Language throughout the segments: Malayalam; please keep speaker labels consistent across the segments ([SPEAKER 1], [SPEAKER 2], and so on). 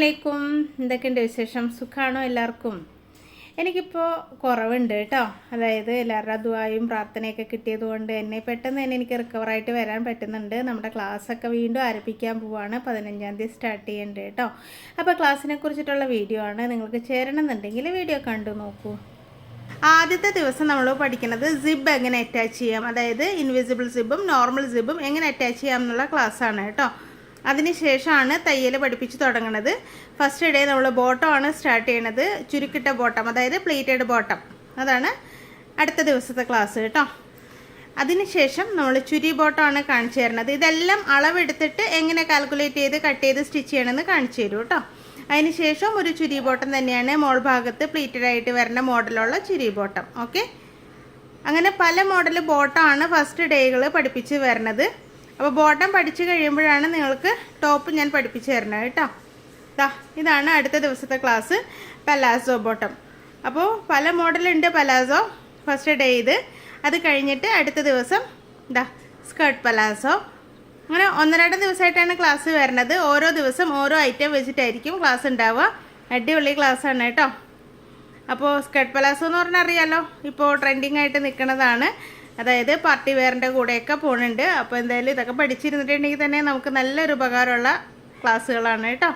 [SPEAKER 1] അലൈക്കും എന്തൊക്കെയുണ്ട് വിശേഷം? സുഖമാണോ എല്ലാവർക്കും? എനിക്കിപ്പോൾ കുറവുണ്ട് കേട്ടോ. അതായത് എല്ലാവരുടെ ദുആയും പ്രാർത്ഥനയൊക്കെ കിട്ടിയത് കൊണ്ട് എന്നെ പെട്ടെന്ന് തന്നെ എനിക്ക് റിക്കവറായിട്ട് വരാൻ പറ്റുന്നുണ്ട്. നമ്മുടെ ക്ലാസ്സൊക്കെ വീണ്ടും ആരംഭിക്കാൻ പോവാണ്. പതിനഞ്ചാം തീയതി സ്റ്റാർട്ട് ചെയ്യേണ്ടത് കേട്ടോ. അപ്പോൾ ക്ലാസ്സിനെ കുറിച്ചിട്ടുള്ള വീഡിയോ ആണ്. നിങ്ങൾക്ക് ചേരണമെന്നുണ്ടെങ്കിൽ വീഡിയോ കണ്ടു നോക്കൂ. ആദ്യത്തെ ദിവസം നമ്മൾ പഠിക്കുന്നത് സിബ് എങ്ങനെ അറ്റാച്ച് ചെയ്യാം? അതായത് ഇൻവിസിബിൾ സിബും നോർമൽ സിബും എങ്ങനെ അറ്റാച്ച് ചെയ്യാം എന്നുള്ള ക്ലാസ്സാണ് കേട്ടോ. അതിനുശേഷമാണ് തയ്യൽ പഠിപ്പിച്ച് തുടങ്ങുന്നത് ഫസ്റ്റ് ഡേ നമ്മൾ ബോട്ടമാണ് സ്റ്റാർട്ട് ചെയ്യണത്. ചുരുക്കിട്ട ബോട്ടം അതായത് പ്ലേറ്റഡ് ബോട്ടം അതാണ് അടുത്ത ദിവസത്തെ ക്ലാസ് കേട്ടോ. അതിനുശേഷം നമ്മൾ ചുരി ബോട്ടമാണ് കാണിച്ചു തരുന്നത് ഇതെല്ലാം അളവെടുത്തിട്ട് എങ്ങനെ കാൽക്കുലേറ്റ് ചെയ്ത് കട്ട് ചെയ്ത് സ്റ്റിച്ച് ചെയ്യണമെന്ന് കാണിച്ചു തരും കേട്ടോ. അതിനുശേഷം ഒരു ചുരി ബോട്ടം തന്നെയാണ് മോൾ ഭാഗത്ത് പ്ലീറ്റഡ് ആയിട്ട് വരുന്ന മോഡലുള്ള ചുരി ബോട്ടം ഓക്കെ അങ്ങനെ പല മോഡൽ ബോട്ടമാണ് ഫസ്റ്റ് ഡേകൾ പഠിപ്പിച്ച് വരുന്നത് അപ്പോൾ ബോട്ടം പഠിച്ചു കഴിയുമ്പോഴാണ് നിങ്ങൾക്ക് ടോപ്പ് ഞാൻ പഠിപ്പിച്ചു തരണം കേട്ടോ. ദാ ഇതാണ് അടുത്ത ദിവസത്തെ ക്ലാസ് പലാസോ ബോട്ടം അപ്പോൾ പല മോഡലുണ്ട് പലാസോ ഫസ്റ്റ് ഡേ ഇത്. അത് കഴിഞ്ഞിട്ട് അടുത്ത ദിവസം ദാ സ്കർട്ട് പലാസോ അങ്ങനെ ഒന്നരണ്ട് ദിവസമായിട്ടാണ് ക്ലാസ് വരുന്നത്. ഓരോ ദിവസം ഓരോ ഐറ്റം വെച്ചിട്ടായിരിക്കും ക്ലാസ് ഉണ്ടാവുക. അടിപൊളി ക്ലാസ്സാണ് കേട്ടോ. അപ്പോൾ സ്കർട്ട് പലാസോ എന്ന് പറഞ്ഞാൽ അറിയാലോ. ഇപ്പോൾ ട്രെൻഡിങ് ആയിട്ട് നിൽക്കുന്നതാണ്. അതായത് പാർട്ടി വെയറിന്റെ കൂടെയൊക്കെ പോകുന്നുണ്ട് അപ്പോൾ എന്തായാലും ഇതൊക്കെ പഠിച്ചിരുന്നിട്ടുണ്ടെങ്കിൽ തന്നെ നമുക്ക് നല്ലൊരു ഉപകാരമുള്ള ക്ലാസ്സുകളാണ് കേട്ടോ.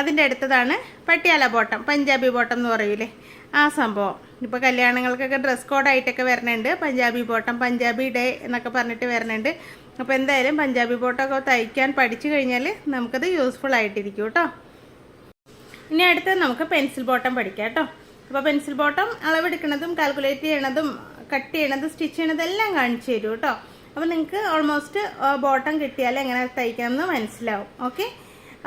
[SPEAKER 1] അതിന്റെ അടുത്തതാണ് പട്ടിയാല ബോട്ടം പഞ്ചാബി ബോട്ടം എന്ന് പറയൂലേ? ആ സംഭവം. ഇപ്പോൾ കല്യാണങ്ങൾക്കൊക്കെ ഡ്രസ് കോഡായിട്ടൊക്കെ വരുന്നുണ്ട്. പഞ്ചാബി ബോട്ടം പഞ്ചാബി ഡേ എന്നൊക്കെ പറഞ്ഞിട്ട് വരുന്നുണ്ട്. അപ്പോൾ എന്തായാലും പഞ്ചാബി ബോട്ടമൊക്കെ തയ്ക്കാൻ പഠിച്ചു കഴിഞ്ഞാൽ നമുക്കത് യൂസ്ഫുൾ ആയിട്ടിരിക്കും കേട്ടോ. ഇനി അടുത്ത് നമുക്ക് പെൻസിൽ ബോട്ടം പഠിക്കാം കേട്ടോ. അപ്പോൾ പെൻസിൽ ബോട്ടം അളവെടുക്കുന്നതും കാൽക്കുലേറ്റ് ചെയ്യണതും കട്ട് ചെയ്യണത് സ്റ്റിച്ച് ചെയ്യണത് എല്ലാം കാണിച്ചു തരും കേട്ടോ. അപ്പോൾ നിങ്ങൾക്ക് ഓൾമോസ്റ്റ് ബോട്ടം കിട്ടിയാൽ എങ്ങനെ തയ്ക്കാമെന്ന് മനസ്സിലാവും. ഓക്കെ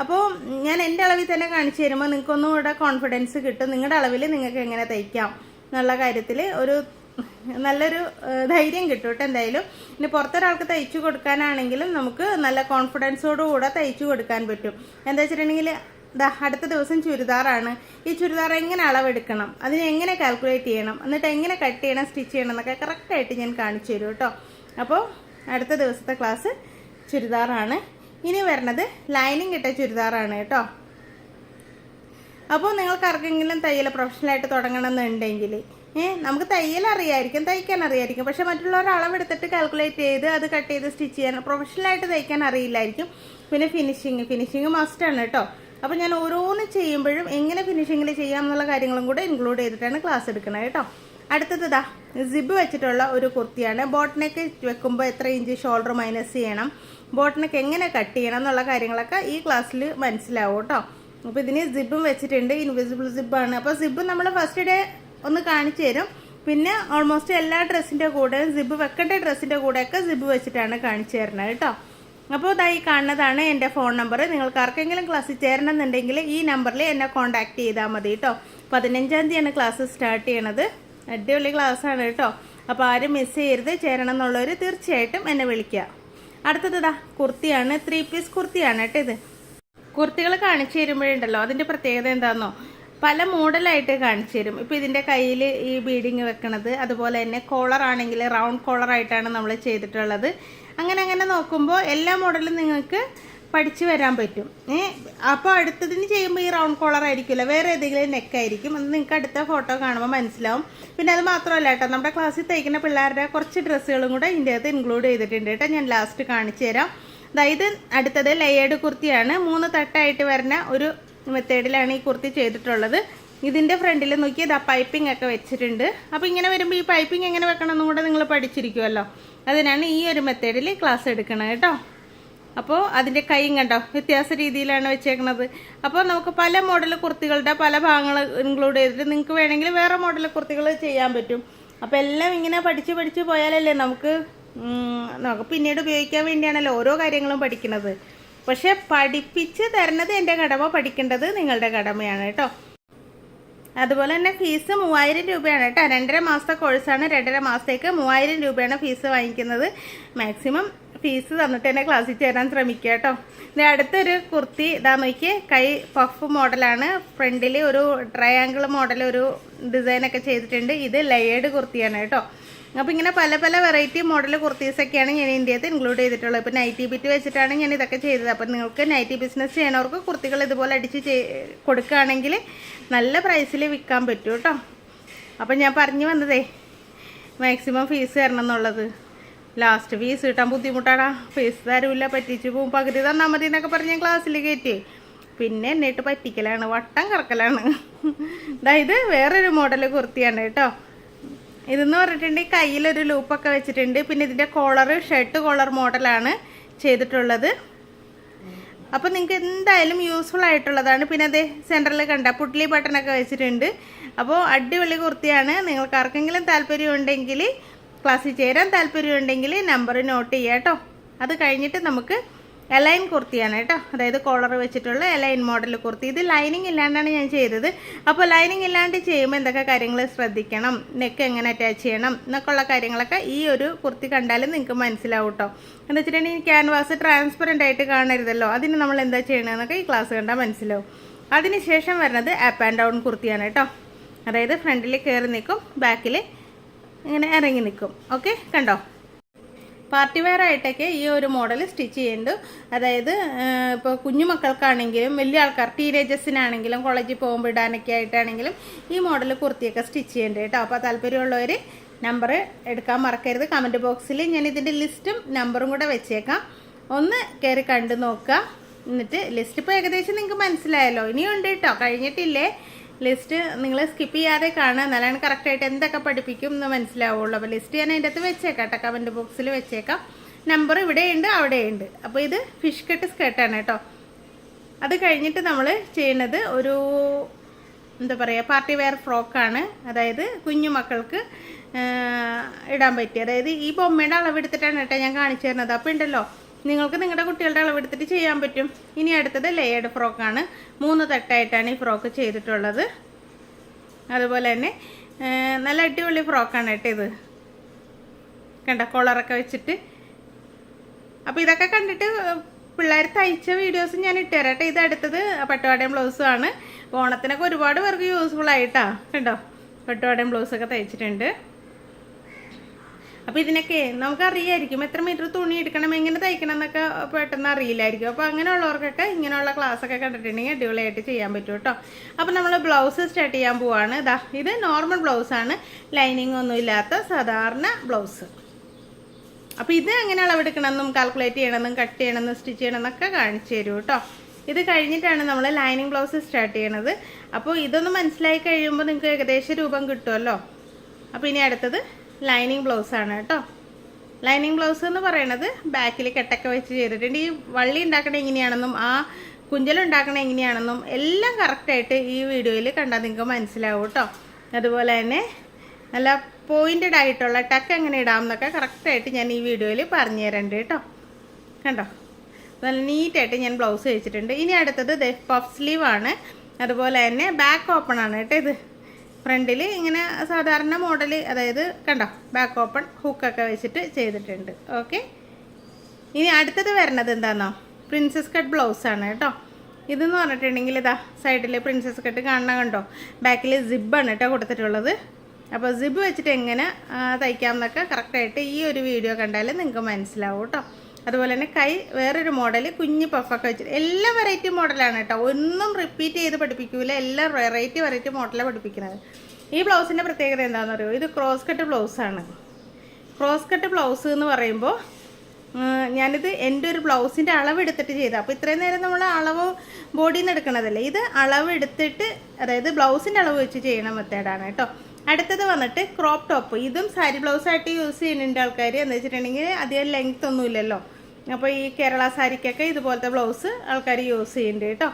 [SPEAKER 1] അപ്പോൾ ഞാൻ എന്റെ അളവിൽ തന്നെ കാണിച്ചു തരുമ്പോൾ നിങ്ങൾക്കൊന്നും കൂടെ കോൺഫിഡൻസ് കിട്ടും. നിങ്ങളുടെ അളവിൽ നിങ്ങൾക്ക് എങ്ങനെ തയ്ക്കാം എന്നുള്ള കാര്യത്തിൽ ഒരു നല്ലൊരു ധൈര്യം കിട്ടും കേട്ടോ എന്തായാലും. ഇനി പുറത്തൊരാൾക്ക് തയ്ച്ചു കൊടുക്കാനാണെങ്കിലും നമുക്ക് നല്ല കോൺഫിഡൻസോടുകൂടെ തയ്ച്ചു കൊടുക്കാൻ പറ്റും. എന്താ വെച്ചിട്ടുണ്ടെങ്കിൽ അടുത്ത ദിവസം ചുരിദാറാണ്. ഈ ചുരിദാർ എങ്ങനെ അളവെടുക്കണം? അതിനെ എങ്ങനെ കാൽക്കുലേറ്റ് ചെയ്യണം? എന്നിട്ട് എങ്ങനെ കട്ട് ചെയ്യണം സ്റ്റിച്ച് ചെയ്യണം എന്നൊക്കെ കറക്റ്റായിട്ട് ഞാൻ കാണിച്ചു തരും കേട്ടോ. അപ്പോൾ അടുത്ത ദിവസത്തെ ക്ലാസ് ചുരിദാറാണ്. ഇനി വരുന്നത് ലൈനിങ് ഇട്ട ചുരിദാറാണ് കേട്ടോ. അപ്പോൾ നിങ്ങൾക്ക് ആർക്കെങ്കിലും തയ്യൽ പ്രൊഫഷണലായിട്ട് തുടങ്ങണമെന്നുണ്ടെങ്കിൽ ഏഹ് നമുക്ക് തയ്യൽ അറിയായിരിക്കും തയ്ക്കാൻ അറിയായിരിക്കും. പക്ഷെ മറ്റുള്ളവർ അളവെടുത്തിട്ട് കാൽക്കുലേറ്റ് ചെയ്ത് അത് കട്ട് ചെയ്ത് സ്റ്റിച്ച് ചെയ്യാൻ പ്രൊഫഷണലായിട്ട് തയ്ക്കാൻ അറിയില്ലായിരിക്കും. പിന്നെ ഫിനിഷിങ് ഫിനിഷിങ് മസ്റ്റാണ് കേട്ടോ. അപ്പോൾ ഞാൻ ഓരോന്ന് ചെയ്യുമ്പോഴും എങ്ങനെ ഫിനിഷിങ്ങിൽ ചെയ്യാം എന്നുള്ള കാര്യങ്ങളും കൂടെ ഇൻക്ലൂഡ് ചെയ്തിട്ടാണ് ക്ലാസ് എടുക്കുന്നത് കേട്ടോ. അടുത്തത് ഇതാ സിബ് വെച്ചിട്ടുള്ള ഒരു കുർത്തിയാണ്. ബോട്ടിനൊക്കെ വെക്കുമ്പോൾ എത്ര ഇഞ്ച് ഷോൾഡർ മൈനസ് ചെയ്യണം? ബോട്ടിനൊക്കെ എങ്ങനെ കട്ട് ചെയ്യണം എന്നുള്ള കാര്യങ്ങളൊക്കെ ഈ ക്ലാസ്സിൽ മനസ്സിലാവും കേട്ടോ. അപ്പോൾ ഇതിന് സിബും വെച്ചിട്ടുണ്ട് ഇൻവിസിബിൾ സിബാണ് അപ്പോൾ സിബ് നമ്മൾ ഫസ്റ്റ് ഡേ ഒന്ന് കാണിച്ചു തരും. പിന്നെ ഓൾമോസ്റ്റ് എല്ലാ ഡ്രസ്സിന്റെ കൂടെയും സിബ് വെക്കേണ്ട ഡ്രസ്സിന്റെ കൂടെയൊക്കെ സിബ് വെച്ചിട്ടാണ് കാണിച്ചു തരുന്നത് കേട്ടോ. അപ്പോൾ ഇതായി കാണുന്നതാണ് എന്റെ ഫോൺ നമ്പർ. നിങ്ങൾക്ക് ആർക്കെങ്കിലും ക്ലാസ്സിൽ ചേരണം എന്നുണ്ടെങ്കിൽ ഈ നമ്പറിൽ എന്നെ കോൺടാക്റ്റ് ചെയ്താൽ മതി കേട്ടോ. പതിനഞ്ചാം തീയതിയാണ് ക്ലാസ് സ്റ്റാർട്ട് ചെയ്യണത്. അടിപൊളി ക്ലാസ്സാണ് കേട്ടോ. അപ്പോൾ ആരും മിസ് ചെയ്യരുത്. ചേരണം എന്നുള്ളവർ തീർച്ചയായിട്ടും എന്നെ വിളിക്കുക. അടുത്തത് കുർത്തിയാണ്. ത്രീ പീസ് കുർത്തിയാണ് കേട്ടോ ഇത്. കുർത്തികൾ കാണിച്ചു തരുമ്പോഴുണ്ടല്ലോ അതിന്റെ പ്രത്യേകത എന്താണെന്നോ പല മോഡലായിട്ട് കാണിച്ചു തരും. ഇപ്പോൾ ഇതിന്റെ കയ്യിൽ ഈ ബീഡിങ് വെക്കണത് അതുപോലെ തന്നെ കോളർ ആണെങ്കിൽ റൗണ്ട് കോളറായിട്ടാണ് നമ്മൾ ചെയ്തിട്ടുള്ളത്. അങ്ങനെ അങ്ങനെ നോക്കുമ്പോൾ എല്ലാ മോഡലും നിങ്ങൾക്ക് പഠിച്ചു വരാൻ പറ്റും. ഏ അപ്പോൾ അടുത്തതിന് ചെയ്യുമ്പോൾ ഈ റൗണ്ട് കോളർ ആയിരിക്കില്ല. വേറെ ഏതെങ്കിലും നെക്ക് ആയിരിക്കും. അത് നിങ്ങൾക്ക് അടുത്ത ഫോട്ടോ കാണുമ്പോൾ മനസ്സിലാവും. പിന്നെ അത് മാത്രമല്ല കേട്ടോ നമ്മുടെ ക്ലാസ്സിൽ തയ്ക്കുന്ന പിള്ളേരുടെ കുറച്ച് ഡ്രസ്സുകളും കൂടെ ഇതിന്റെ അകത്ത് ഇൻക്ലൂഡ് ചെയ്തിട്ടുണ്ട് കേട്ടോ. ഞാൻ ലാസ്റ്റ് കാണിച്ചു തരാം. അതായത് അടുത്തത് ലെയേർഡ് കുർത്തിയാണ്. മൂന്ന് തട്ടായിട്ട് വരുന്ന ഒരു മെത്തേഡിലാണ് ഈ കുർത്തി ചെയ്തിട്ടുള്ളത്. ഇതിന്റെ ഫ്രണ്ടിൽ നോക്കി ഇതാ പൈപ്പിംഗ് ഒക്കെ വെച്ചിട്ടുണ്ട്. അപ്പോൾ ഇങ്ങനെ വരുമ്പോൾ ഈ പൈപ്പിംഗ് എങ്ങനെ വെക്കണം എന്നും കൂടെ നിങ്ങൾ പഠിച്ചിരിക്കുമല്ലോ അതിനാണ് ഈ ഒരു മെത്തേഡിൽ ക്ലാസ് എടുക്കണത് കേട്ടോ. അപ്പോൾ അതിന്റെ കൈയും കണ്ടോ? വ്യത്യാസ രീതിയിലാണ് വെച്ചേക്കുന്നത് അപ്പോൾ നമുക്ക് പല മോഡൽ കുർത്തികളുടെ പല ഭാഗങ്ങൾ ഇൻക്ലൂഡ് ചെയ്തിട്ട് നിങ്ങൾക്ക് വേണമെങ്കിൽ വേറെ മോഡൽ കുർത്തികൾ ചെയ്യാൻ പറ്റും. അപ്പോൾ എല്ലാം ഇങ്ങനെ പഠിച്ച് പഠിച്ച് പോയാലല്ലേ നമുക്ക് നമുക്ക് പിന്നീട് ഉപയോഗിക്കാൻ വേണ്ടിയാണല്ലോ ഓരോ കാര്യങ്ങളും പഠിക്കുന്നത് പക്ഷേ പഠിപ്പിച്ച് തരുന്നത് എന്റെ കടമ പഠിക്കേണ്ടത് നിങ്ങളുടെ കടമയാണ് കേട്ടോ. അതുപോലെ തന്നെ ഫീസ് മൂവായിരം രൂപയാണ് കേട്ടോ. രണ്ടര മാസത്തെ കോഴ്സാണ്. രണ്ടര മാസത്തേക്ക് മൂവായിരം രൂപയാണ് ഫീസ് വാങ്ങിക്കുന്നത്. മാക്സിമം ഫീസ് തന്നിട്ട് തന്നെ ക്ലാസ്സിൽ ചേരാൻ ശ്രമിക്കുക കേട്ടോ. ഇത് അടുത്തൊരു കുർത്തി ഇതാ നോക്കി കൈ പഫ് മോഡലാണ്. ഫ്രണ്ടിൽ ഒരു ട്രയാങ്കിൾ മോഡൽ ഒരു ഡിസൈനൊക്കെ ചെയ്തിട്ടുണ്ട്. ഇത് ലെയേഡ് കുർത്തിയാണ് കേട്ടോ. അപ്പോൾ ഇങ്ങനെ പല പല വെറൈറ്റി മോഡൽ കുർത്തീസൊക്കെയാണ് ഞാൻ ഇന്ത്യയിൽ ഇൻക്ലൂഡ് ചെയ്തിട്ടുള്ളത്. ഇപ്പോൾ നൈറ്റി ബിറ്റ് വെച്ചിട്ടാണ് ഞാൻ ഇതൊക്കെ ചെയ്തത്. അപ്പോൾ നിങ്ങൾക്ക് നൈറ്റി ബിസിനസ് ചെയ്യണവർക്ക് കുർത്തികൾ ഇതുപോലെ അടിച്ച് കൊടുക്കുകയാണെങ്കിൽ നല്ല പ്രൈസിൽ വിൽക്കാൻ പറ്റും കേട്ടോ അപ്പം ഞാൻ പറഞ്ഞു വന്നതേ മാക്സിമം ഫീസ് തരണം എന്നുള്ളത്. ലാസ്റ്റ് ഫീസ് കിട്ടാൻ ബുദ്ധിമുട്ടാടാ. ഫീസ് തരൂല്ല പറ്റിച്ച് പോകും പകുതി തന്നാൽ മതി എന്നൊക്കെ പറഞ്ഞ് ഞാൻ ക്ലാസ്സിൽ കയറ്റി പിന്നെ എന്നിട്ട് പറ്റിക്കലാണ്. വട്ടം കറക്കലാണ്. അതായത് വേറൊരു മോഡൽ കുർത്തിയാണ് കേട്ടോ ഇതെന്ന് പറഞ്ഞിട്ടുണ്ടെങ്കിൽ കയ്യിലൊരു ലൂപ്പൊക്കെ വെച്ചിട്ടുണ്ട്. പിന്നെ ഇതിന്റെ കോളർ ഷർട്ട് കോളർ മോഡലാണ് ചെയ്തിട്ടുള്ളത്. അപ്പോൾ നിങ്ങൾക്ക് എന്തായാലും യൂസ്ഫുൾ ആയിട്ടുള്ളതാണ്. പിന്നെ അതേ സെന്ററിൽ കണ്ട പുട്ട്ലി ബട്ടണൊക്കെ വെച്ചിട്ടുണ്ട്. അപ്പോൾ അടിപൊളി കുർത്തിയാണ്. നിങ്ങൾക്ക് ആർക്കെങ്കിലും താല്പര്യം ഉണ്ടെങ്കിൽ ക്ലാസ്സിൽ ചേരാൻ താല്പര്യം ഉണ്ടെങ്കിൽ നമ്പർ നോട്ട് ചെയ്യാം കേട്ടോ അത് കഴിഞ്ഞിട്ട് നമുക്ക് എലൈൻ കുർത്തിയാണ് കേട്ടോ. അതായത് കോളർ വെച്ചിട്ടുള്ള എലൈൻ മോഡൽ കുർത്തി. ഇത് ലൈനിങ് ഇല്ലാണ്ടാണ് ഞാൻ ചെയ്തത്. അപ്പോൾ ലൈനിങ് ഇല്ലാണ്ട് ചെയ്യുമ്പോൾ എന്തൊക്കെ കാര്യങ്ങൾ ശ്രദ്ധിക്കണം? നെക്ക് എങ്ങനെ അറ്റാച്ച് ചെയ്യണം? എന്നൊക്കെയുള്ള കാര്യങ്ങളൊക്കെ ഈ ഒരു കുർത്തി കണ്ടാലും നിങ്ങൾക്ക് മനസ്സിലാവും കേട്ടോ എന്ന് വെച്ചിട്ടുണ്ടെങ്കിൽ ക്യാൻവാസ് ട്രാൻസ്പെറന്റ് ആയിട്ട് കാണരുതല്ലോ. അതിന് നമ്മൾ എന്താ ചെയ്യണമെന്നൊക്കെ ഈ ക്ലാസ് കണ്ടാൽ മനസ്സിലാവും. അതിനുശേഷം വരുന്നത് അപ്പ് ആൻഡ് ഡൗൺ കുർത്തിയാണ് കേട്ടോ അതായത് ഫ്രണ്ടിൽ കയറി നിൽക്കും ബാക്കിൽ ഇങ്ങനെ ഇറങ്ങി നിൽക്കും ഓക്കെ കണ്ടോ? പാർട്ടി വെയർ ആയിട്ടൊക്കെ ഈ ഒരു മോഡൽ സ്റ്റിച്ച് ചെയ്യുന്നുണ്ട്. അതായത് ഇപ്പോൾ കുഞ്ഞുമക്കൾക്കാണെങ്കിലും വലിയ ആൾക്കാർ ടീനേജേഴ്സിനാണെങ്കിലും കോളേജിൽ പോകുമ്പോൾ ഇടാനൊക്കെ ആയിട്ടാണെങ്കിലും ഈ മോഡൽ കുർത്തിയൊക്കെ സ്റ്റിച്ച് ചെയ്യേണ്ടത് കേട്ടോ. അപ്പോൾ താല്പര്യമുള്ളവർ നമ്പർ എടുക്കാൻ മറക്കരുത്. കമന്റ് ബോക്സിൽ ഞാൻ ഇതിന്റെ ലിസ്റ്റും നമ്പറും കൂടെ വെച്ചേക്കാം. ഒന്ന് കയറി കണ്ടു നോക്കുക. എന്നിട്ട് ലിസ്റ്റ് ഇപ്പോൾ ഏകദേശം നിങ്ങൾക്ക് മനസ്സിലായല്ലോ. ഇനിയുണ്ട് കേട്ടോ. കഴിഞ്ഞിട്ടില്ലേ? ലിസ്റ്റ് നിങ്ങൾ സ്കിപ്പ് ചെയ്യാതെ കാണുക. എന്നാലാണ് കറക്റ്റായിട്ട് എന്തൊക്കെ പഠിപ്പിക്കും എന്ന് മനസ്സിലാവുള്ളൂ. അപ്പോൾ ലിസ്റ്റ് ഞാൻ അതിന്റെ അകത്ത് വെച്ചേക്കാം കേട്ടോ. കമന്റ് ബോക്സിൽ വെച്ചേക്കാം. നമ്പർ ഇവിടെയുണ്ട് അവിടെയുണ്ട്. അപ്പോൾ ഇത് ഫിഷ് കട്ട് സ്കേർട്ടാണ് കേട്ടോ. അത് കഴിഞ്ഞിട്ട് നമ്മൾ ചെയ്യുന്നത് ഒരു എന്താ പറയുക പാർട്ടി വെയർ ഫ്രോക്കാണ് അതായത് കുഞ്ഞു മക്കൾക്ക് ഇടാൻ പറ്റിയ. അതായത് ഈ ബൊമ്മയുടെ അളവെടുത്തിട്ടാണ് കേട്ടോ ഞാൻ കാണിച്ചു തരുന്നത്. അപ്പോൾ ഉണ്ടല്ലോ നിങ്ങൾക്ക് നിങ്ങളുടെ കുട്ടികളുടെ അളവെടുത്തിട്ട് ചെയ്യാൻ പറ്റും. ഇനി അടുത്തത് ലേയേഡ് ഫ്രോക്കാണ് മൂന്ന് തട്ടായിട്ടാണ് ഈ ഫ്രോക്ക് ചെയ്തിട്ടുള്ളത്. അതുപോലെ തന്നെ നല്ല അടിപൊളി ഫ്രോക്കാണ് കേട്ടോ ഇത്. കണ്ട കോളറൊക്കെ വെച്ചിട്ട്. അപ്പോൾ ഇതൊക്കെ കണ്ടിട്ട് പിള്ളേർ തയ്ച്ച വീഡിയോസ് ഞാൻ ഇട്ടുതരാം കേട്ടോ. ഇത് അടുത്തത് പട്ടുപാടയും ബ്ലൗസും ആണ്. ഓണത്തിനൊക്കെ ഒരുപാട് പേർക്ക് യൂസ്ഫുൾ ആയിട്ടാ. കണ്ടോ? പട്ടുപാടയും ബ്ലൗസൊക്കെ തയ്ച്ചിട്ടുണ്ട്. അപ്പോൾ ഇതിനൊക്കെ നമുക്കറിയായിരിക്കും എത്ര മീറ്റർ തുണി എടുക്കണം എങ്ങനെ തയ്ക്കണം എന്നൊക്കെ പെട്ടെന്ന് അറിയില്ലായിരിക്കും. അപ്പോൾ അങ്ങനെയുള്ളവർക്കൊക്കെ ഇങ്ങനെയുള്ള ക്ലാസ്സൊക്കെ കണ്ടിട്ടുണ്ടെങ്കിൽ അടിപൊളിയായിട്ട് ചെയ്യാൻ പറ്റും കേട്ടോ. അപ്പോൾ നമ്മൾ ബ്ലൗസ് സ്റ്റാർട്ട് ചെയ്യാൻ പോവാണ്. ഇതാ ഇത് നോർമൽ ബ്ലൗസാണ് ലൈനിങ് ഒന്നും ഇല്ലാത്ത സാധാരണ ബ്ലൗസ്. അപ്പോൾ ഇത് എങ്ങനെ അളവെടുക്കണമെന്നും കാൽക്കുലേറ്റ് ചെയ്യണമെന്നും കട്ട് ചെയ്യണമെന്നും സ്റ്റിച്ച് ചെയ്യണമെന്നൊക്കെ കാണിച്ചു തരും കേട്ടോ. ഇത് കഴിഞ്ഞിട്ടാണ് നമ്മൾ ലൈനിങ് ബ്ലൗസ് സ്റ്റാർട്ട് ചെയ്യണത്. അപ്പോൾ ഇതൊന്ന് മനസ്സിലായി കഴിയുമ്പോൾ നിങ്ങൾക്ക് ഏകദേശം രൂപം കിട്ടുമല്ലോ. അപ്പോൾ ഇനി അടുത്തത് ലൈനിങ് ബ്ലൗസ് ആണ് കേട്ടോ. ലൈനിങ് ബ്ലൗസ് എന്ന് പറയണത് ബാക്കിൽ കെട്ടൊക്കെ വെച്ച് ചെയ്തിട്ടുണ്ട്. ഈ വള്ളി ഉണ്ടാക്കണത് എങ്ങനെയാണെന്നും ആ കുഞ്ചലുണ്ടാക്കണത് എങ്ങനെയാണെന്നും എല്ലാം കറക്റ്റായിട്ട് ഈ വീഡിയോയിൽ കണ്ടാൽ നിങ്ങൾക്ക് മനസ്സിലാവും കേട്ടോ. അതുപോലെ തന്നെ നല്ല പോയിന്റഡ് ആയിട്ടുള്ള ടക്ക് എങ്ങനെ ഇടാം എന്നൊക്കെ കറക്റ്റായിട്ട് ഞാൻ ഈ വീഡിയോയിൽ പറഞ്ഞു തരണ്ട് കേട്ടോ. കണ്ടോ? നല്ല നീറ്റായിട്ട് ഞാൻ ബ്ലൗസ് വെച്ചിട്ടുണ്ട്. ഇനി അടുത്തത് പഫ് സ്ലീവാണ് അതുപോലെ തന്നെ ബാക്ക് ഓപ്പൺ ആണ് കേട്ടോ ഇത്. ഫ്രണ്ടിൽ ഇങ്ങനെ സാധാരണ മോഡൽ അതായത് കണ്ടോ ബാക്ക് ഓപ്പൺ ഹുക്കൊക്കെ വെച്ചിട്ട് ചെയ്തിട്ടുണ്ട്. ഓക്കെ ഇനി അടുത്തത് വരണത് എന്താണെന്നോ പ്രിൻസസ് കട്ട് ബ്ലൗസാണ് കേട്ടോ. ഇതെന്ന് പറഞ്ഞിട്ടുണ്ടെങ്കിൽ ഇതാ സൈഡിൽ പ്രിൻസസ് കട്ട് കാണണം കണ്ടോ? ബാക്കിൽ സിബാണ് കേട്ടോ കൊടുത്തിട്ടുള്ളത്. അപ്പോൾ സിബ് വെച്ചിട്ട് എങ്ങനെ തയ്ക്കാം എന്നൊക്കെ കറക്റ്റായിട്ട് ഈ ഒരു വീഡിയോ കണ്ടാൽ നിങ്ങൾക്ക് മനസ്സിലാവും കേട്ടോ. അതുപോലെ തന്നെ കൈ വേറൊരു മോഡൽ കുഞ്ഞ് പഫൊക്കെ വെച്ചിട്ട് എല്ലാ വെറൈറ്റി മോഡലാണ് കേട്ടോ. ഒന്നും റിപ്പീറ്റ് ചെയ്ത് പഠിപ്പിക്കൂല. എല്ലാ വെറൈറ്റി വെറൈറ്റി മോഡലാണ് പഠിപ്പിക്കുന്നത് ഈ ബ്ലൗസിന്റെ പ്രത്യേകത എന്താണെന്ന് അറിയോ ഇത് ക്രോസ് കട്ട് ബ്ലൗസാണ് ക്രോസ് കട്ട് ബ്ലൗസ് എന്ന് പറയുമ്പോൾ ഞാനിത് എന്റെ ഒരു ബ്ലൗസിന്റെ അളവ് എടുത്തിട്ട് ചെയ്ത അപ്പോൾ ഇത്രയും നേരം നമ്മൾ അളവ് ബോഡിയിൽ നിന്ന് എടുക്കണതല്ലേ? ഇത് അളവ് എടുത്തിട്ട് അതായത് ബ്ലൗസിന്റെ അളവ് വെച്ച് ചെയ്യണ മെത്തേഡാണ് കേട്ടോ. അടുത്തത് വന്നിട്ട് ക്രോപ്പ് ടോപ്പ് ഇതും സാരി ബ്ലൗസായിട്ട് യൂസ് ചെയ്യുന്നുണ്ട് ആൾക്കാർ എന്ന് വെച്ചിട്ടുണ്ടെങ്കിൽ അധികം ലെങ്ത് ഒന്നുമില്ലല്ലോ. അപ്പോൾ ഈ കേരള സാരിക്കൊക്കെ ഇതുപോലത്തെ ബ്ലൗസ് ആൾക്കാർ യൂസ് ചെയ്യുന്നുണ്ട് കേട്ടോ.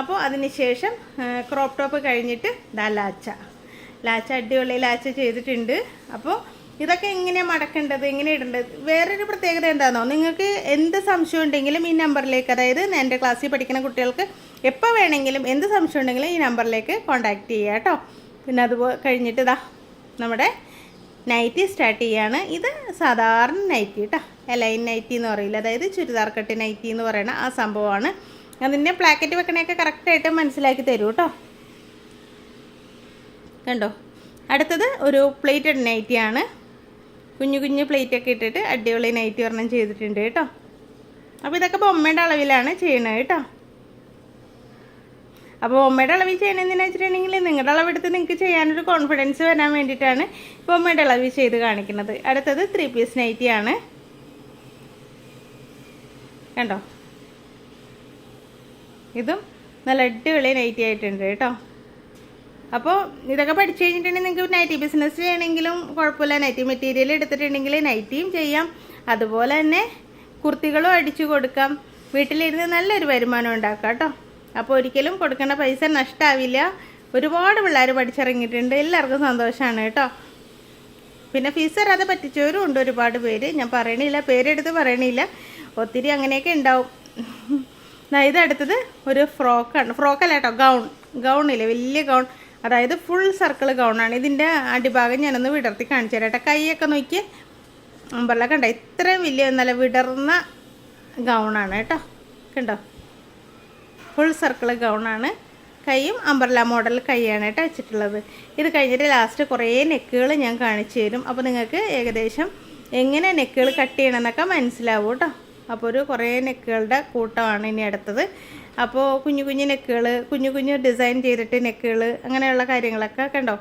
[SPEAKER 1] അപ്പോൾ അതിന് ശേഷം ക്രോപ്പ് ടോപ്പ് കഴിഞ്ഞിട്ട് ദാ ലാച്ച. ലാച്ച അടിപൊളി ലാച്ച ചെയ്തിട്ടുണ്ട്. അപ്പോൾ ഇതൊക്കെ എങ്ങനെയാണ് മടക്കേണ്ടത്? എങ്ങനെ ഇടേണ്ടത്? വേറൊരു പ്രത്യേകത എന്താണെന്നോ നിങ്ങൾക്ക് എന്ത് സംശയം ഉണ്ടെങ്കിലും ഈ നമ്പറിലേക്ക് അതായത് എന്റെ ക്ലാസ്സിൽ പഠിക്കുന്ന കുട്ടികൾക്ക് എപ്പോൾ വേണമെങ്കിലും എന്ത് സംശയം ഉണ്ടെങ്കിലും ഈ നമ്പറിലേക്ക് കോൺടാക്റ്റ് ചെയ്യുക കേട്ടോ. പിന്നെ അതുപോലെ കഴിഞ്ഞിട്ട് ഇതാ നമ്മുടെ നൈറ്റി സ്റ്റാർട്ട് ചെയ്യാണ്. ഇത് സാധാരണ നൈറ്റി കേട്ടോ. എലൈൻ നൈറ്റി എന്ന് പറയില്ല? അതായത് ചുരിദാർ കട്ട് നൈറ്റി എന്ന് പറയുന്ന ആ സംഭവമാണ്. അതിന്റെ പ്ലാക്കറ്റ് വെക്കണയൊക്കെ കറക്റ്റായിട്ട് മനസ്സിലാക്കി തരൂ കേട്ടോ. കണ്ടോ? അടുത്തത് ഒരു പ്ലേറ്റഡ് നൈറ്റിയാണ് കുഞ്ഞു കുഞ്ഞു പ്ലേറ്റ് ഒക്കെ ഇട്ടിട്ട് അടിപൊളി നൈറ്റി ഒരെണ്ണം ചെയ്തിട്ടുണ്ട് കേട്ടോ. അപ്പോൾ ഇതൊക്കെ ബൊമ്മയുടെ അളവിലാണ് ചെയ്യണത് കേട്ടോ. അപ്പോൾ ബൊമ്മയുടെ അളവിൽ ചെയ്യണമെന്ന് വെച്ചിട്ടുണ്ടെങ്കിൽ നിങ്ങളുടെ അളവെടുത്ത് നിങ്ങൾക്ക് ചെയ്യാനൊരു കോൺഫിഡൻസ് വരാൻ വേണ്ടിയിട്ടാണ് ബൊമ്മയുടെ അളവിൽ ചെയ്ത് കാണിക്കുന്നത്. അടുത്തത് ത്രീ പീസ് നൈറ്റി ആണ്. കണ്ടോ? ഇതും നല്ല അടിപൊളി നൈറ്റി ആയിട്ടുണ്ട് കേട്ടോ. അപ്പോൾ ഇതൊക്കെ പഠിച്ചു കഴിഞ്ഞിട്ടുണ്ടെങ്കിൽ നിങ്ങൾക്ക് നൈറ്റി ബിസിനസ് ചെയ്യണമെങ്കിലും കുഴപ്പമില്ല. നൈറ്റി മെറ്റീരിയൽ എടുത്തിട്ടുണ്ടെങ്കിൽ നൈറ്റിയും ചെയ്യാം. അതുപോലെ തന്നെ കുർത്തികളും അടിച്ചു കൊടുക്കാം. വീട്ടിലിരുന്ന് നല്ലൊരു വരുമാനം ഉണ്ടാക്കാം കേട്ടോ. അപ്പോൾ ഒരിക്കലും കൊടുക്കേണ്ട പൈസ നഷ്ടമാവില്ല ഒരുപാട് പിള്ളേർ പഠിച്ചിറങ്ങിയിട്ടുണ്ട്. എല്ലാവർക്കും സന്തോഷമാണ് കേട്ടോ. പിന്നെ ഫീസ് തരാതെ പറ്റിച്ചവരും ഉണ്ട് ഒരുപാട് പേര്. ഞാൻ പറയണില്ല പേരെടുത്ത് പറയണില്ല. ഒത്തിരി അങ്ങനെയൊക്കെ ഉണ്ടാവും. ഇത് അടുത്തത് ഒരു ഫ്രോക്കാണ് ഫ്രോക്കല്ല കേട്ടോ ഗൗൺ ഗൗണില്ലേ വലിയ ഗൗൺ അതായത് ഫുൾ സർക്കിൾ ഗൗണാണ് ഇതിന്റെ അടിഭാഗം ഞാനൊന്ന് വിടർത്തി കാണിച്ചു തരാം കേട്ടോ. കൈയൊക്കെ നോക്കി. അമ്പർല കണ്ടോ? ഇത്രയും വലിയ നല്ല വിടർന്ന ഗൗണാണ് കേട്ടോ. കണ്ടോ? ഫുൾ സർക്കിൾ ഗൗണാണ് കൈയും അമ്പർല മോഡൽ കൈയാണ് കേട്ടോ വെച്ചിട്ടുള്ളത്. ഇത് കഴിഞ്ഞിട്ട് ലാസ്റ്റ് കുറേ നെക്കുകൾ ഞാൻ കാണിച്ചു തരും. അപ്പോൾ നിങ്ങൾക്ക് ഏകദേശം എങ്ങനെ നെക്കുകൾ കട്ട് ചെയ്യണമെന്നൊക്കെ മനസ്സിലാവും കേട്ടോ. അപ്പോൾ ഒരു കുറേ നെക്കുകളുടെ കൂട്ടമാണ് ഇനി അടുത്തത്. അപ്പോൾ കുഞ്ഞു കുഞ്ഞു നെക്കുകൾ കുഞ്ഞു കുഞ്ഞു ഡിസൈൻ ചെയ്തിട്ട് നെക്കുകൾ അങ്ങനെയുള്ള കാര്യങ്ങളൊക്കെ കണ്ടോ?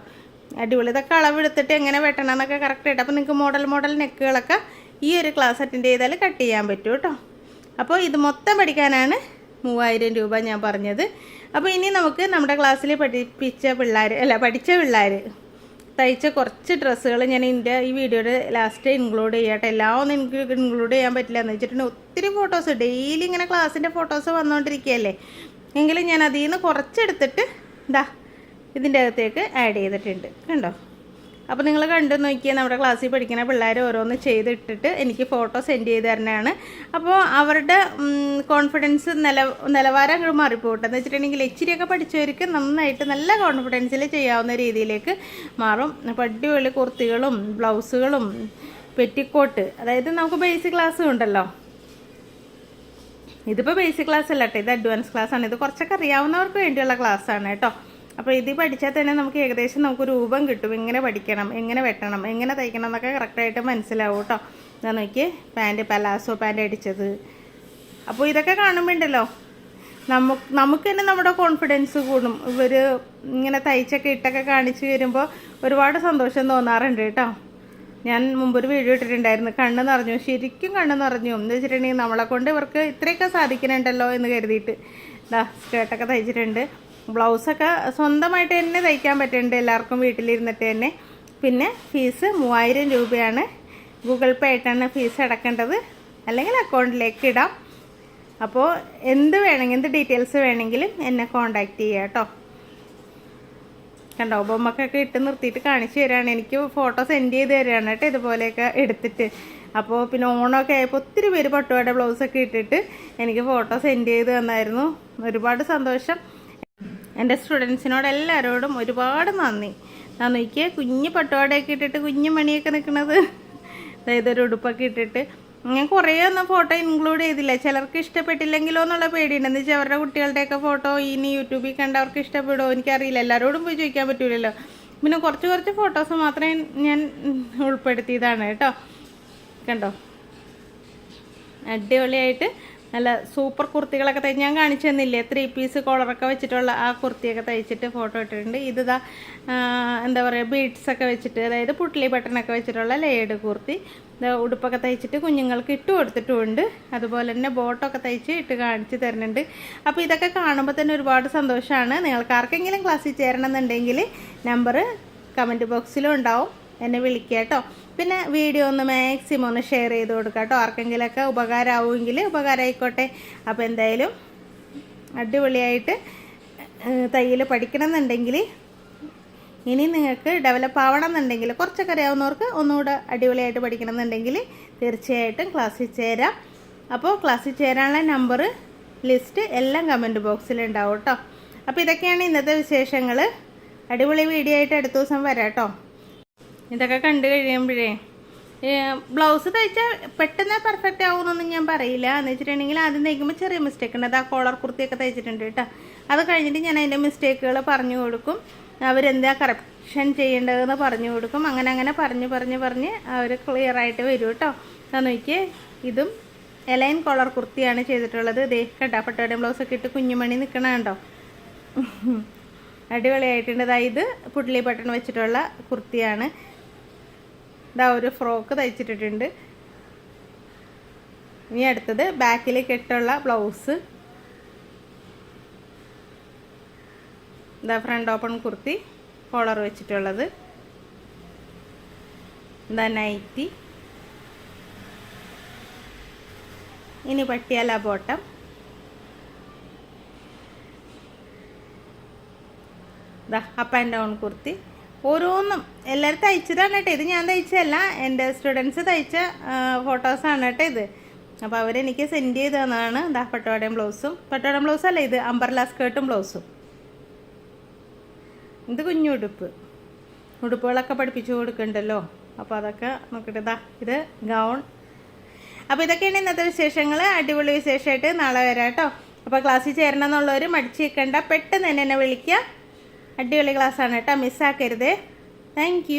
[SPEAKER 1] അടിപൊളി. ഇതൊക്കെ അളവെടുത്തിട്ട് എങ്ങനെ വെട്ടണം എന്നൊക്കെ കറക്റ്റായിട്ട് അപ്പോൾ നിങ്ങൾക്ക് മോഡൽ മോഡൽ നെക്കുകളൊക്കെ ഈ ഒരു ക്ലാസ് അറ്റൻഡ് ചെയ്താൽ കട്ട് ചെയ്യാൻ പറ്റും കേട്ടോ. അപ്പോൾ ഇത് മൊത്തം പഠിക്കാനാണ് മൂവായിരം രൂപ ഞാൻ പറഞ്ഞത്. അപ്പോൾ ഇനി നമുക്ക് നമ്മുടെ ക്ലാസ്സിൽ പഠിപ്പിച്ച പിള്ളേർ അല്ല പഠിച്ച പിള്ളേർ തയ്ച്ച കുറച്ച് ഡ്രസ്സുകൾ ഞാൻ എന്റെ ഈ വീഡിയോയുടെ ലാസ്റ്റ് ഇൻക്ലൂഡ് ചെയ്യട്ടെ. എല്ലാം ഒന്നും എനിക്ക് ഇൻക്ലൂഡ് ചെയ്യാൻ പറ്റില്ല. എന്ന് വെച്ചിട്ടുണ്ടെങ്കിൽ ഒത്തിരി ഫോട്ടോസ് ഡെയിലി ഇങ്ങനെ ക്ലാസ്സിന്റെ ഫോട്ടോസ് വന്നുകൊണ്ടിരിക്കുകയല്ലേ എങ്കിലും ഞാൻ അതിൽ നിന്ന് കുറച്ചെടുത്തിട്ട് ഇതാ ഇതിന്റെ അകത്തേക്ക് ആഡ് ചെയ്തിട്ടുണ്ട്. കണ്ടോ? അപ്പോൾ നിങ്ങൾ കണ്ടു നോക്കിയാൽ നമ്മുടെ ക്ലാസ്സിൽ പഠിക്കുന്ന പിള്ളേർ ഓരോന്ന് ചെയ്തിട്ടിട്ട് എനിക്ക് ഫോട്ടോ സെൻഡ് ചെയ്ത് തരണതാണ് അപ്പോൾ അവരുടെ കോൺഫിഡൻസ് നില നിലവാരം മാറിപ്പോട്ടെ. എന്ന് വെച്ചിട്ടുണ്ടെങ്കിൽ ഇച്ചിരിയൊക്കെ പഠിച്ചവർക്ക് നന്നായിട്ട് നല്ല കോൺഫിഡൻസിൽ ചെയ്യാവുന്ന രീതിയിലേക്ക് മാറും. അപ്പോൾ അടിപൊളി കുർത്തികളും ബ്ലൗസുകളും പെറ്റിക്കോട്ട്. അതായത് നമുക്ക് ബേസിക് ക്ലാസ്സും ഉണ്ടല്ലോ. ഇതിപ്പോൾ ബേസിക് ക്ലാസ് അല്ല കേട്ടോ ഇത് അഡ്വാൻസ് ക്ലാസ് ആണ്. ഇത് കുറച്ചൊക്കെ അറിയാവുന്നവർക്ക് വേണ്ടിയുള്ള ക്ലാസ്സാണ് കേട്ടോ അപ്പോൾ ഇത് പഠിച്ചാൽ തന്നെ നമുക്ക് ഏകദേശം നമുക്ക് രൂപം കിട്ടും. എങ്ങനെ പഠിക്കണം എങ്ങനെ വെട്ടണം എങ്ങനെ തയ്ക്കണം എന്നൊക്കെ കറക്റ്റായിട്ട് മനസ്സിലാവും കേട്ടോ. ഞാൻ നോക്കി പാന്റ് പലാസോ പാന്റ് അടിച്ചത്. അപ്പോൾ ഇതൊക്കെ കാണുമ്പോൾ ഉണ്ടല്ലോ നമുക്ക് നമുക്ക് തന്നെ നമ്മുടെ കോൺഫിഡൻസ് കൂടും. ഇവർ ഇങ്ങനെ തയ്ച്ചൊക്കെ ഇട്ടൊക്കെ കാണിച്ച് വരുമ്പോൾ ഒരുപാട് സന്തോഷം തോന്നാറുണ്ട് കേട്ടോ. ഞാൻ മുമ്പൊരു വീഡിയോ ഇട്ടിട്ടുണ്ടായിരുന്നു. കണ്ണ് നിറഞ്ഞു. ശരിക്കും കണ്ണ് നിറഞ്ഞു. എന്ന് വെച്ചിട്ടുണ്ടെങ്കിൽ നമ്മളെ കൊണ്ട് ഇവർക്ക് ഇത്രയൊക്കെ സാധിക്കുന്നുണ്ടല്ലോ എന്ന് കരുതിയിട്ട്. ഇതാ സ്കേർട്ടൊക്കെ തയ്ച്ചിട്ടുണ്ട്. ബ്ലൗസൊക്കെ സ്വന്തമായിട്ട് തന്നെ തയ്ക്കാൻ പറ്റുന്നുണ്ട്. എല്ലാവർക്കും വീട്ടിലിരുന്നിട്ട് തന്നെ. പിന്നെ ഫീസ് മൂവായിരം രൂപയാണ്. ഗൂഗിൾ പേ ആയിട്ടാണ് ഫീസ് അടക്കേണ്ടത്. അല്ലെങ്കിൽ അക്കൗണ്ടിലേക്ക് ഇടാം. അപ്പോൾ എന്ത് വേണമെങ്കിൽ എന്ത് ഡീറ്റെയിൽസ് വേണമെങ്കിലും എന്നെ കോണ്ടാക്ട് ചെയ്യുക കേട്ടോ. കണ്ടോ ബൊമ്മക്കൊക്കെ ഇട്ട് നിർത്തിയിട്ട് കാണിച്ചു തരാണ്. എനിക്ക് ഫോട്ടോ സെൻഡ് ചെയ്ത് തരാണ് കേട്ടോ ഇതുപോലെയൊക്കെ എടുത്തിട്ട്. അപ്പോൾ പിന്നെ ഓണമൊക്കെ ആയപ്പോൾ ഒത്തിരി പേര് പട്ടുപാടെ ബ്ലൗസൊക്കെ ഇട്ടിട്ട് എനിക്ക് ഫോട്ടോ സെൻഡ് ചെയ്ത് തന്നായിരുന്നു. ഒരുപാട് സന്തോഷം. എന്റെ സ്റ്റുഡൻസിനോട് എല്ലാവരോടും ഒരുപാട് നന്ദി. നോക്കിയേ കുഞ്ഞ് പട്ടുപാടയൊക്കെ ഇട്ടിട്ട് കുഞ്ഞ് മണിയൊക്കെ നിൽക്കുന്നത്. അതായത് ഒരു ഉടുപ്പൊക്കെ ഇട്ടിട്ട്. ഞാൻ കുറേ ഒന്നും ഫോട്ടോ ഇൻക്ലൂഡ് ചെയ്തില്ല. ചിലർക്ക് ഇഷ്ടപ്പെട്ടില്ലെങ്കിലോ എന്നുള്ള പേടിയുണ്ട്. എന്ന് വെച്ചാൽ അവരുടെ കുട്ടികളുടെയൊക്കെ ഫോട്ടോ ഇനി യൂട്യൂബിൽ കണ്ടവർക്ക് ഇഷ്ടപ്പെടുമോ എനിക്കറിയില്ല. എല്ലാവരോടും പോയി ചോദിക്കാൻ പറ്റൂലല്ലോ. പിന്നെ കുറച്ച് കുറച്ച് ഫോട്ടോസ് മാത്രമേ ഞാൻ ഉൾപ്പെടുത്തിയതാണ് കേട്ടോ. കണ്ടോ? അടിപൊളിയായിട്ട് നല്ല സൂപ്പർ കുർത്തികളൊക്കെ തയ്ച്ച് ഞാൻ കാണിച്ചു തന്നില്ലേ? ത്രീ പീസ് കോളറൊക്കെ വെച്ചിട്ടുള്ള ആ കുർത്തിയൊക്കെ തയ്ച്ചിട്ട് ഫോട്ടോ ഇട്ടിട്ടുണ്ട്. ഇത് ദാ എന്താ പറയുക ബീഡ്സൊക്കെ വെച്ചിട്ട് അതായത് പുട്ടിലി ബട്ടണൊക്കെ വെച്ചിട്ടുള്ള ലേഡ് കുർത്തി. ഉടുപ്പൊക്കെ തയ്ച്ചിട്ട് കുഞ്ഞുങ്ങൾക്ക് ഇട്ട് കൊടുത്തിട്ടുമുണ്ട് അതുപോലെ തന്നെ ബോട്ടൊക്കെ തയ്ച്ച് ഇട്ട് കാണിച്ച് തരുന്നുണ്ട്. അപ്പോൾ ഇതൊക്കെ കാണുമ്പോൾ തന്നെ ഒരുപാട് സന്തോഷമാണ് നിങ്ങൾക്ക് ആർക്കെങ്കിലും ക്ലാസ്സിൽ ചേരണമെന്നുണ്ടെങ്കിൽ നമ്പർ കമന്റ് ബോക്സിലും ഉണ്ടാവും. എന്നെ വിളിക്കുക കേട്ടോ. പിന്നെ വീഡിയോ ഒന്ന് മാക്സിമം ഒന്ന് ഷെയർ ചെയ്ത് കൊടുക്കുക കേട്ടോ. ആർക്കെങ്കിലൊക്കെ ഉപകാരമാവുമെങ്കിൽ ഉപകാരമായിക്കോട്ടെ. അപ്പോൾ എന്തായാലും അടിപൊളിയായിട്ട് തയ്യൽ പഠിക്കണം എന്നുണ്ടെങ്കിൽ ഇനി നിങ്ങൾക്ക് ഡെവലപ്പ് ആവണം എന്നുണ്ടെങ്കിൽ കുറച്ചൊക്കെ അറിയാവുന്നവർക്ക് ഒന്നുകൂടെ അടിപൊളിയായിട്ട് പഠിക്കണം എന്നുണ്ടെങ്കിൽ തീർച്ചയായിട്ടും ക്ലാസ്സിൽ ചേരാം. അപ്പോൾ ക്ലാസ്സിൽ ചേരാനുള്ള നമ്പർ ലിസ്റ്റ് എല്ലാം കമന്റ് ബോക്സിൽ ഉണ്ടാവും കേട്ടോ. അപ്പോൾ ഇതൊക്കെയാണ് ഇന്നത്തെ വിശേഷങ്ങൾ. അടിപൊളി വീഡിയോ ആയിട്ട് അടുത്ത ദിവസം വരാം കേട്ടോ. ഇതൊക്കെ കണ്ടു കഴിയുമ്പോഴേ ബ്ലൗസ് തയ്ച്ചാൽ പെട്ടെന്ന് പെർഫെക്റ്റ് ആവുമെന്നൊന്നും ഞാൻ പറയില്ല. എന്ന് വെച്ചിട്ടുണ്ടെങ്കിൽ ആദ്യം തയ്ക്കുമ്പോൾ ചെറിയ മിസ്റ്റേക്ക് ഉണ്ട്. അത് ആ കോളർ കുർത്തിയൊക്കെ തയ്ച്ചിട്ടുണ്ട് കേട്ടോ. അത് കഴിഞ്ഞിട്ട് ഞാൻ അതിന്റെ മിസ്റ്റേക്കുകൾ പറഞ്ഞു കൊടുക്കും. അവരെന്താ കറപ്ഷൻ ഷൻ ചെയ്യേണ്ടതെന്ന് പറഞ്ഞു കൊടുക്കും. അങ്ങനെ അങ്ങനെ പറഞ്ഞ് പറഞ്ഞ് പറഞ്ഞ് അവർ ക്ലിയർ ആയിട്ട് വരും കേട്ടോ. ഞാൻ നോക്കിയേ. ഇതും എലൈൻ കോളർ കുർത്തിയാണ് ചെയ്തിട്ടുള്ളത്. ഇതേ കണ്ട? പട്ടോടെ ബ്ലൗസൊക്കെ ഇട്ട് കുഞ്ഞുമണി നിൽക്കണ കണ്ടോ? അടിപൊളിയായിട്ടുണ്ട്. അതായത് പുട്ടിലി ബട്ടൺ വെച്ചിട്ടുള്ള കുർത്തിയാണ്. ഇതാ ഒരു ഫ്രോക്ക് തയ്ച്ചിട്ടിട്ടുണ്ട്. ഇനി അടുത്തത് ബാക്കിൽ കെട്ടുള്ള ബ്ലൗസ്. ഇതാ ഫ്രണ്ട് ഓപ്പൺ കുർത്തി കോളർ വെച്ചിട്ടുള്ളത്. ഇതാ നൈറ്റി ഇനി പട്ടിയല ബോട്ടം ഇതാ അപ്പ് ആൻഡ് ഡൗൺ കുർത്തി. ഓരോന്നും എല്ലാവരും തയ്ച്ചതാണ് കേട്ടോ. ഇത് ഞാൻ തയ്ച്ചതല്ല. എന്റെ സ്റ്റുഡൻസ് തയ്ച്ച ഫോട്ടോസാണ് കേട്ടോ ഇത്. അപ്പോൾ അവരെനിക്ക് സെൻഡ് ചെയ്ത് തന്നതാണ് ഇതാ പട്ടോടയും ബ്ലൗസും പട്ടോടയും ബ്ലൗസ് അല്ല ഇത് അമ്പർല സ്കേർട്ടും ബ്ലൗസും ഇത് കുഞ്ഞുടുപ്പ് ഉടുപ്പുകളൊക്കെ പഠിപ്പിച്ചു കൊടുക്കണ്ടല്ലോ. അപ്പോൾ അതൊക്കെ നോക്കട്ടെ. ഇതാ ഇത് ഗൗൺ അപ്പോൾ ഇതൊക്കെയാണ് ഇന്നത്തെ വിശേഷങ്ങൾ അടിപൊളി വിശേഷമായിട്ട് നാളെ വരാം കേട്ടോ. അപ്പോൾ ക്ലാസ്സിൽ ചേരണം എന്നുള്ളവർ മടിച്ച് നിൽക്കണ്ട. പെട്ടെന്ന് തന്നെ എന്നെ വിളിക്കുക. അടിപൊളി ക്ലാസ്സാണ് കേട്ടോ. മിസ്സാക്കരുത് താങ്ക്